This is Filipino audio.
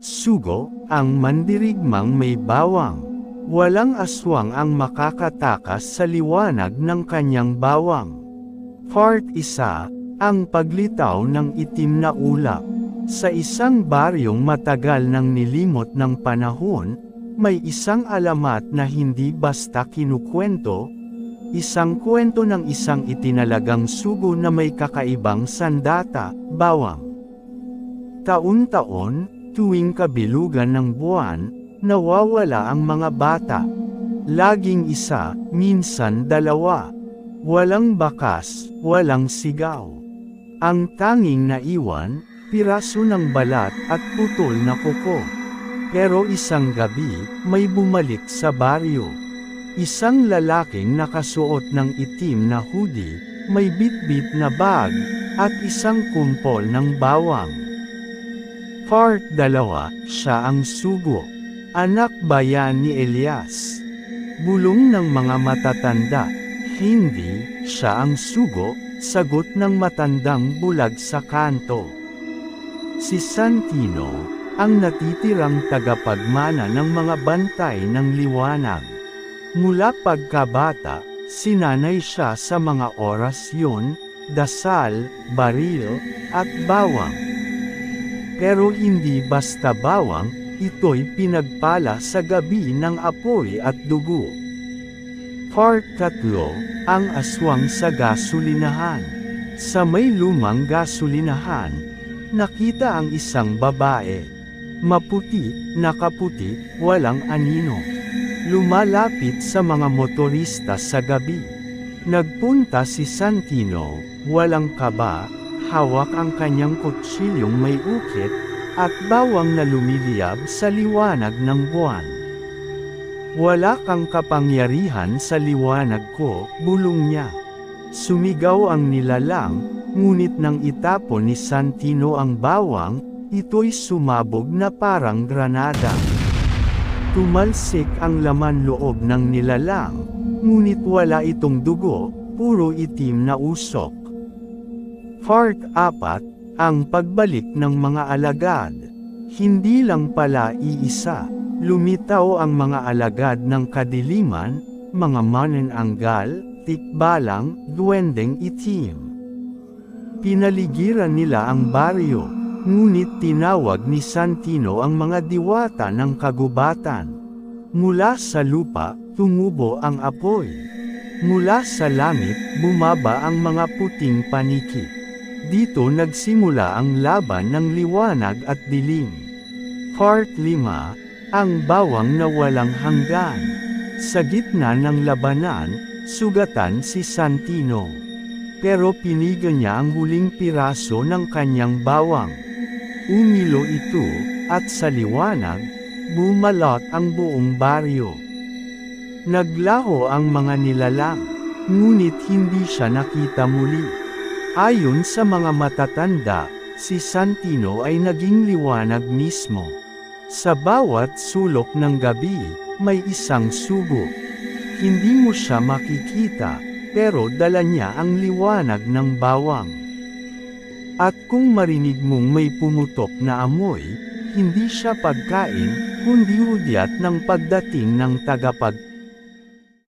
sugo, ang mandirigmang may bawang. Walang aswang ang makakatakas sa liwanag ng kanyang bawang. Part isa, ang paglitaw ng itim na ulap. Sa isang baryong matagal nang nilimot ng panahon, may isang alamat na hindi basta kinukwento, isang kwento ng isang itinalagang sugo na may kakaibang sandata, bawang. Taon-taon, tuwing kabilugan ng buwan, nawawala ang mga bata. Laging isa, minsan dalawa. Walang bakas, walang sigaw. Ang tanging naiwan, piraso ng balat at putol na kuko. Pero isang gabi, may bumalik sa baryo. Isang lalaking nakasuot ng itim na hoodie, may bitbit na bag, at isang kumpol ng bawang. Part 2, siya ang sugo. Anak bayan ni Elias. Bulong ng mga matatanda. Hindi, siya ang sugo, sagot ng matandang bulag sa kanto. Si Santino, ang natitirang tagapagmana ng mga bantay ng liwanag. Mula pagkabata, sinanay siya sa mga oras yun, dasal, baril, at bawang. Pero hindi basta bawang, ito'y pinagpala sa gabi ng apoy at dugo. Part 3, ang aswang sa gasolinahan. Sa may lumang gasolinahan, nakita ang isang babae. Maputi, nakaputi, walang anino. Lumalapit sa mga motorista sa gabi. Nagpunta si Santino, walang kaba, hawak ang kanyang kutsilyong may ukit, at bawang na lumiliyab sa liwanag ng buwan. Wala kang kapangyarihan sa liwanag ko, bulong niya. Sumigaw ang nilalang, ngunit nang itapon ni Santino ang bawang, ito'y sumabog na parang granada. Tumalsik ang laman loob ng nilalang, ngunit wala itong dugo, puro itim na usok. Part 4, ang pagbalik ng mga alagad. Hindi lang pala iisa, lumitaw ang mga alagad ng kadiliman, mga manananggal, tikbalang, duwendeng itim. Pinaligiran nila ang baryo, ngunit tinawag ni Santino ang mga diwata ng kagubatan. Mula sa lupa, tumubo ang apoy. Mula sa langit, bumaba ang mga puting paniki. Dito nagsimula ang laban ng liwanag at dilim. Part 5, ang bawang na walang hanggan. Sa gitna ng labanan, sugatan si Santino. Pero pinigan niya ang huling piraso ng kanyang bawang. Umilo ito, at sa liwanag, bumalot ang buong baryo. Naglaho ang mga nilalang, ngunit hindi siya nakita muli. Ayon sa mga matatanda, si Santino ay naging liwanag mismo. Sa bawat sulok ng gabi, may isang sugo. Hindi mo siya makikita, pero dala niya ang liwanag ng bawang. At kung marinig mong may pumutok na amoy, hindi siya pagkain, kundi hudyat ng pagdating ng tagapag